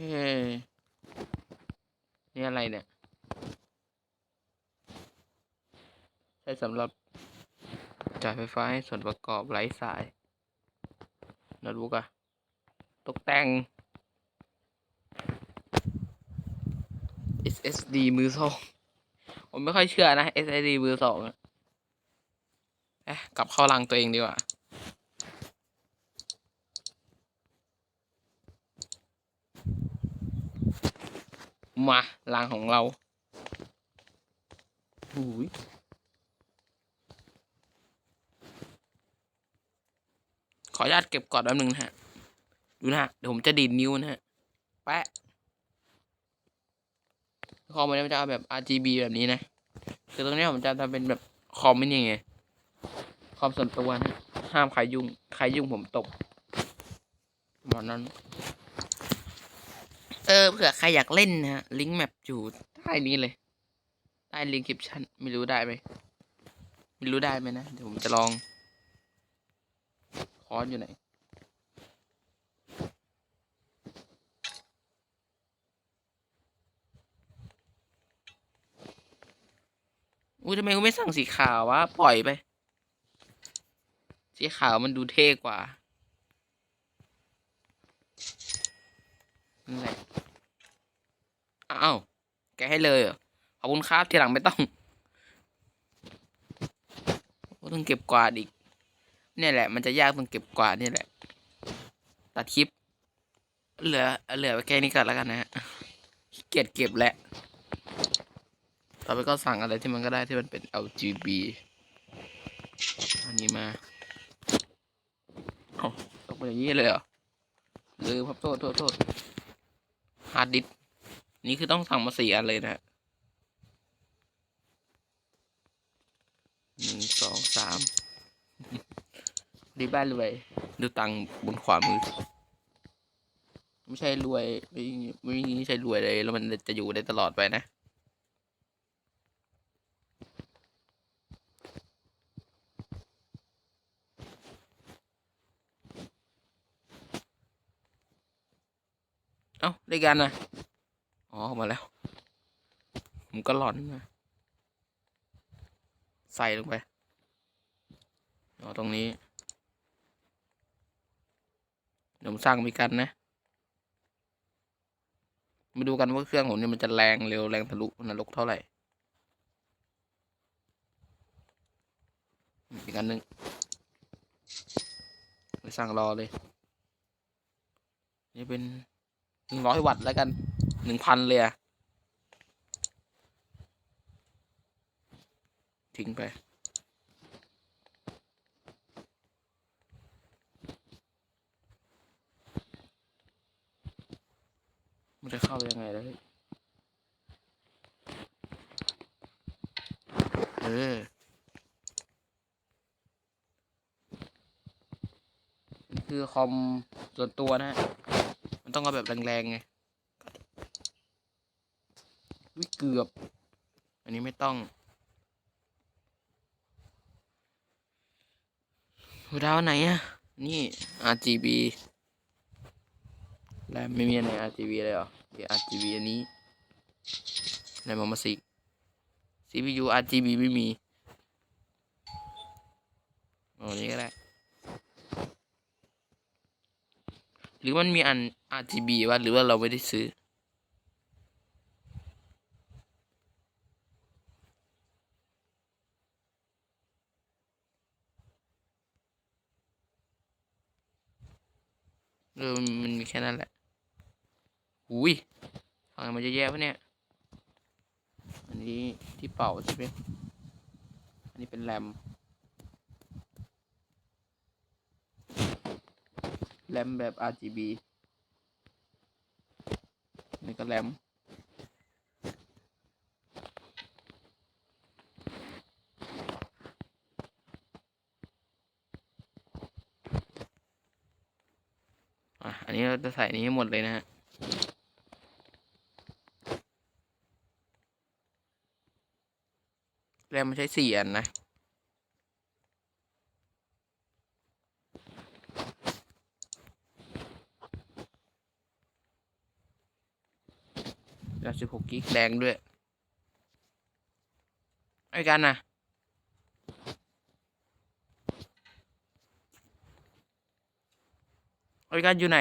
เฮ้นี่อะไรเนี่ย ใช้สำหรับจ่ายไฟฟ้าให้ส่วนประกอบไร้สายโน้ตบุ๊กอะตกแต่ง SSD มือสองผมไม่ค่อยเชื่อนะ SSD มือสองอะเอ๊ะกลับเข้ารังตัวเองดีกว่า มารังของเราหูยขออนุญาตเก็บก่อนแป๊บนึงนะฮะ ดูนะฮะ เดี๋ยวผมจะดีดนิ้วนะฮะ แปะคอมมันจะเอาแบบ RGB แบบนี้นะ คือตรงเนี้ยผมจะทำเป็นแบบคอมไม่นี่ไง คอมส่วนตัวนะ ห้ามใครยุ่ง ใครยุ่งผมตบหมอนนั้น เออเผื่อใครอยากเล่นนะฮะ ลิงก์แมปอยู่ใต้นี้เลยใต้ลิงก์คลิปชั่นไม่รู้ได้ไหมไม่รู้ได้ไหมนะ เดี๋ยวผมจะลองคอนอยู่ไหนอุ้ยทำไมกูไม่สั่งสีขาววะ ปล่อยไป สีขาวมันดูเท่กว่านั่นแหละ แกให้เลยเหรอขอบคุณครับทีหลังไม่ต้องต้องเก็บกวาดอีกเนี่ยแหละ มันจะยากตรงเก็บกวาดนี่แหละ ตัดคลิป เหลือ เหลือไว้แค่นี้ก่อนแล้วกันนะฮะเกียจเก็บแหละต่อไปก็สั่งอะไรที่มันก็ได้ที่มันเป็น LGB อันนี้มาตกไปอย่างนี้เลยเหรอลืมครับโทษโทษโทษฮาร์ดดิส นี่คือต้องสั่งมาสี่อันเลยนะฮะหนึ่งสองสามดีบ้านรวยดูตังบนขวามือ ไม่ใช่รวยไม่ไม่ใช่รวยเลย แล้วมันจะอยู่ได้ตลอดไปนะเอ้าได้กันนะ อ๋อมาแล้ว ผมก็หลอนนะใส่ลงไปอ๋อตรงนี้ เดี๋ยวผมสร้างมีกันนะ มาดูกันว่าเครื่องผมเนี่ยมันจะแรงเร็วแรงทะลุนรกเท่าไหร่อีกอันหนึ่งไปสร้างรอเลย นี่เป็นหนึ่งร้อยวัตต์แล้วกัน หนึ่งพันเลยอะทิ้งไป มันจะเข้ายังไงเลยเออคือคอมส่วนตัวนะฮะมันต้องเอาแบบแรงๆไงวิ เกือบ อันนี้ไม่ต้องดาวไหนอะนี่ RGB แรมไม่มีอัน RGB เลยเหรอเดี๋ยว RGB อันนี้ในมามาสิ CPU RGB ไม่มีเอันนี้ก็ได้ หรือมันมีอัน RGB วะหรือว่าเราไม่ได้ซื้อ เออมันมีแค่นั้นแหละหุยฟังมันจะแย่ปะเนี่ย อันนี้ที่เป่าใช่ไหมอันนี้เป็นแรมแรมแบบ RGB นี่ก็แรม นี้เราจะใส่นี้ให้หมดเลยนะฮะแรมมันใช้สี่อันนะแปดสิบหกกิกแดงด้วยไอ้กันนะ ไปกันอยู่ไหน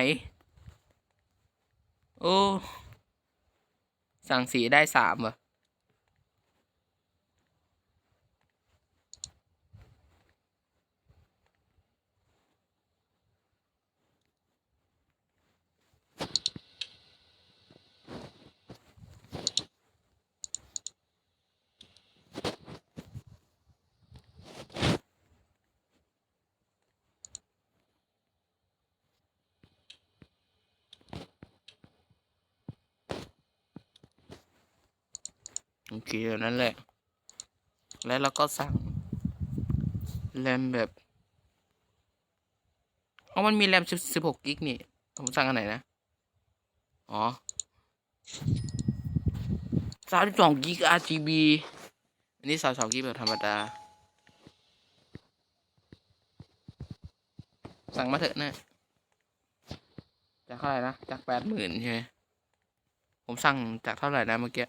โอ้ สั่งสีได้สามเหรอ โอเคแบบนั้นแหละ แล้วเราก็สั่งแรมแบบอ๋อมันมีแรมสิบหกกิกนี่ ผมสั่งอันไหนนะ อ๋อสามสิบสองกิก RGB อันนี้สามสองกิกแบบธรรมดา สั่งมาเถอะนะจากเท่าไหร่นะ จากแปดหมื่นใช่ไหมผมสั่งจากเท่าไหร่นะเมื่อกี้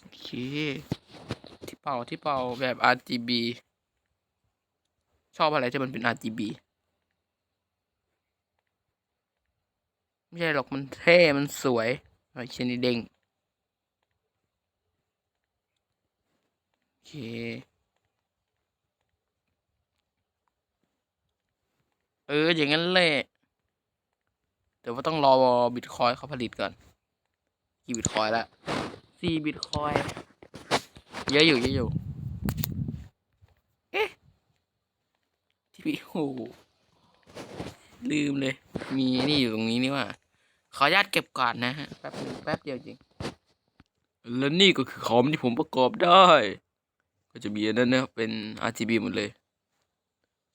โอเค ที่เป่าที่เป่าแบบ RGB ชอบอะไรที่มันเป็น RGB ไม่ใช่หรอกมันเท่ มันสวยไอ้เชนนี่เด้งโอเค เออ อย่างนั้นแหละแต่ว่าต้องรอบิตคอยเขาผลิตก่อน กี่บิตคอยละสี่บิตคอย เยอะอยู่เยอะอยู่ เอ๊ะที่พี่โอ้โหลืมเลย มีนี่อยู่ตรงนี้นี่ว่า ขออนุญาตเก็บก่อนนะฮะ แป๊บนึงแป๊บเดียวจริง แล้วนี่ก็คือคอมที่ผมประกอบได้ ก็จะมีอันนั้นนะเป็น RGB หมดเลย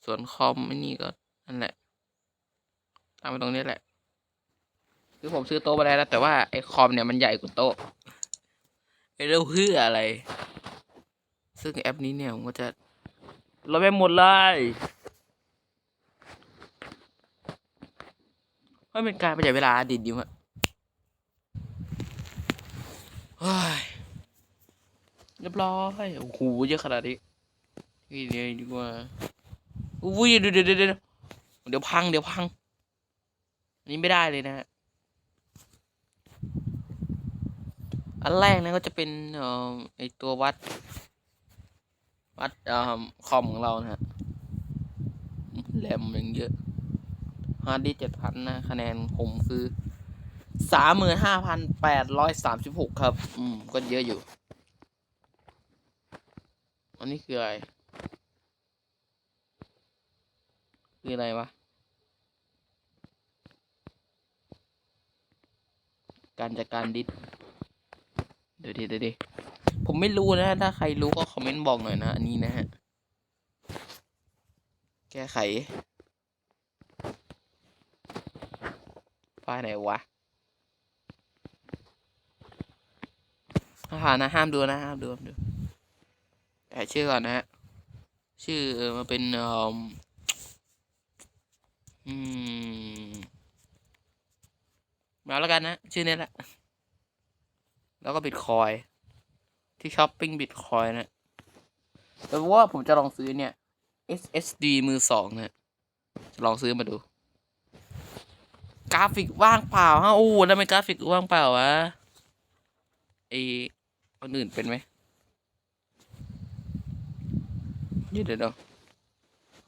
ส่วนคอมไอ้นี่ก็ นั่นแหละตั้งไว้ตรงนี้แหละ คือผมซื้อโต๊ะมาแล้วแต่ว่าไอ้คอมเนี่ยมันใหญ่กว่าโต๊ะไม่รู้เพื่ออะไร ซึ่งแอปนี้เนี่ยผมก็จะลบไปหมดเลยเพราะเป็นการประหยัดเวลาดีดีวะเฮ้ยเรียบร้อยโอ้โหเยอะขนาดนี้นี่เดียดีกว่าอุ้ยเดี๋ยวเดี๋ยวเดี๋ยว เดี๋ยวพังเดี๋ยวพัง อันนี้ไม่ได้เลยนะฮะ อันแรกนะก็จะเป็นเอ่อไอตัววัด วัดเอ่อคอมของเรานะฮะแรมยังเยอะฮาร์ดดิสเจ็ดพันนะคะแนนผมคือสามหมื่นห้าพันแปดร้อยสามสิบหกครับ อืม ก็เยอะอยู่ อันนี้คืออะไร คืออะไรวะ การจัดการดิสเดี๋ยวดิเดี๋ยวดิผมไม่รู้นะ ถ้าใครรู้ก็คอมเมนต์บอกหน่อยนะ อันนี้นะฮะ แก้ไขไฟล์ไหนวะอ่านะห้ามดูนะห้ามดูห้ามดูแต่ชื่อก่อนนะฮะ ชื่อมาเป็น อ่ออืมมาแล้วกันนะ ชื่อนี้แหละ แล้วก็บิตคอยที่ช้อปปิ้งบิตคอยนะแต่ว่าผมจะลองซื้อเนี่ย SSD มือสองเนะจะลองซื้อมาดู กราฟิกว่างเปล่าฮะโอ้แล้วไม่กราฟิกว่างเปล่าวะไอคนอื่นเป็นไหมเดี๋ยวเดี๋ยว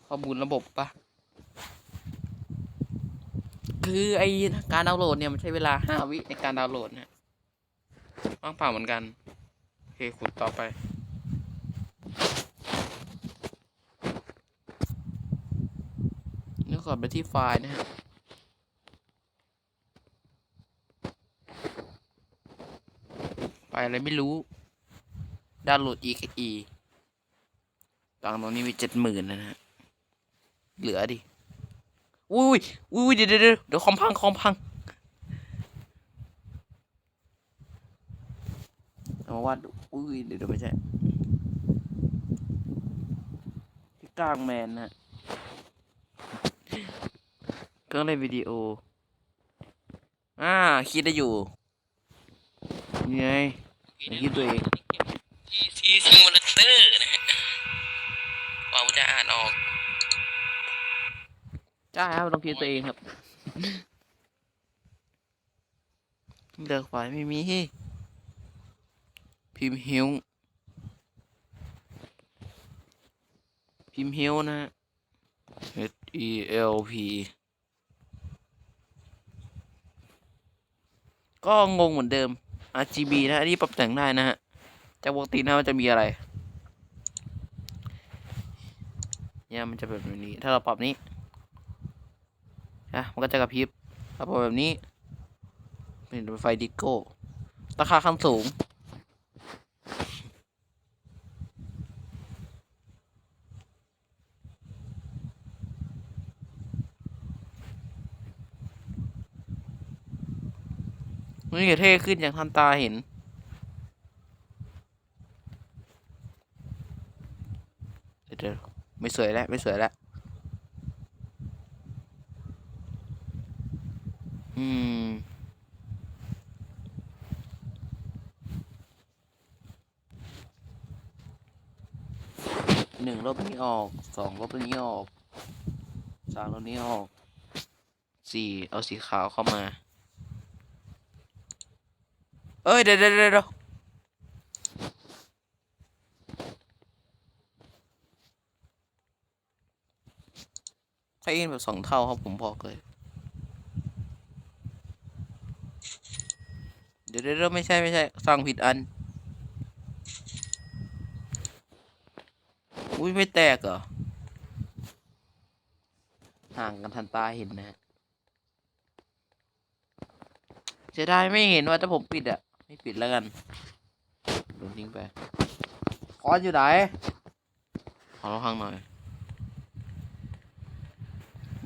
ข้อมูลระบบปะ คือไอการดาวน์โหลดเนี่ยมันใช้เวลาห้าวิในการดาวน์โหลดนะว่างเปล่าเหมือนกัน โอเคขุดต่อไปนี่ก่อนไปที่ไฟล์นะฮะไฟล์อะไรไม่รู้ ดาวน์โหลด e กับ e ตังตรงนี้มีเจ็ดหมื่นนะฮะ เหลือดิ อุ้ยอุ้ยเดี๋ยวเดี๋ยวเดี๋ยวคอมพังคอมพังเอามาวาดอุ้ยเดี๋ยวเดี๋ยวไม่ใช่ที่กลางแมนนะเครื่องเล่นวิดีโอ อ่า คิดได้อยู่นี่ไงคิดตัวเองทีซีซิมูเลเตอร์นะฮะว่าจะอ่านออก ใช่ครับต้องคิดตัวเองครับเลือกไฟล์ไม่มี พิมพ์ฮิวพิมพ์ฮิวนะฮะ H E L P ก็งงเหมือนเดิม RGB นะอันนี้ปรับแต่งได้นะฮะจากปกตินะมันจะมีอะไรเนี่ยมันจะแบบนี้ ถ้าเราปรับนี้ นะมันก็จะกระพริบถ้าปรับแบบนี้ เป็นไฟดิโก้ ราคาขั้นสูง นี่เท่ขึ้นอย่างทันตาเห็นเดี๋ยวไม่สวยแล้ว ไม่สวยแล้ว อืม หนึ่งลบนี้ออก สองลบนี้ออกสามลบนี้ออกสี่เอาสีขาวเข้ามา เอ้ยเดี๋ยวเดี๋ยวเดี๋ยวใช้อินแบบสองเท่าครับผมบอกเลยเดี๋ยวเดี๋ยวเดี๋ยวไม่ใช่ไม่ใช่สร้างผิดอัน อุ้ยไม่แตกเหรอ ห่างกันทันตาเห็นนะฮะเสียดายไม่เห็นว่าถ้าผมปิดอะไม่ปิดแล้วกันโดนทิ้งไปคอนอยู่ไหนขอลองข้างหน่อย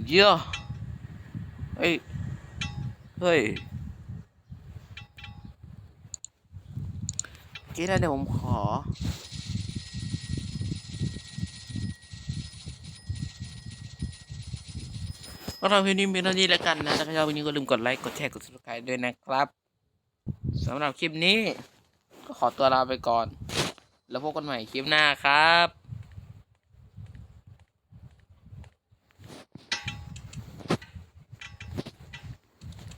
เยอะเฮ้ยเฮ้ยกี้ได้เดี๋ยวผมขอ ก็ทำคลิปนี้เป็นเท่านี้แล้วกันนะถ้าชอบคลิปนี้ก็ลืมกดไลค์ กดแชร์ กด subscribe ด้วยนะครับสำหรับคลิปนี้ ก็ขอตัวลาไปก่อน แล้วพบกันใหม่คลิปหน้าครับ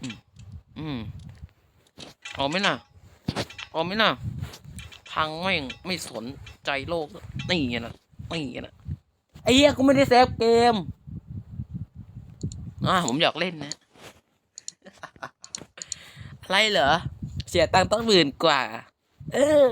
อืมอืมเอาไหมน่ะเอาไหมน่ะพังแม่ไม่สนใจโลก นี่นะนี่นะไอ้เหี้ยกูไม่ได้เซฟเกม อ่าผมอยากเล่นนะ อะไรเหรอ เสียตังค์ต้องหมื่นกว่า เออ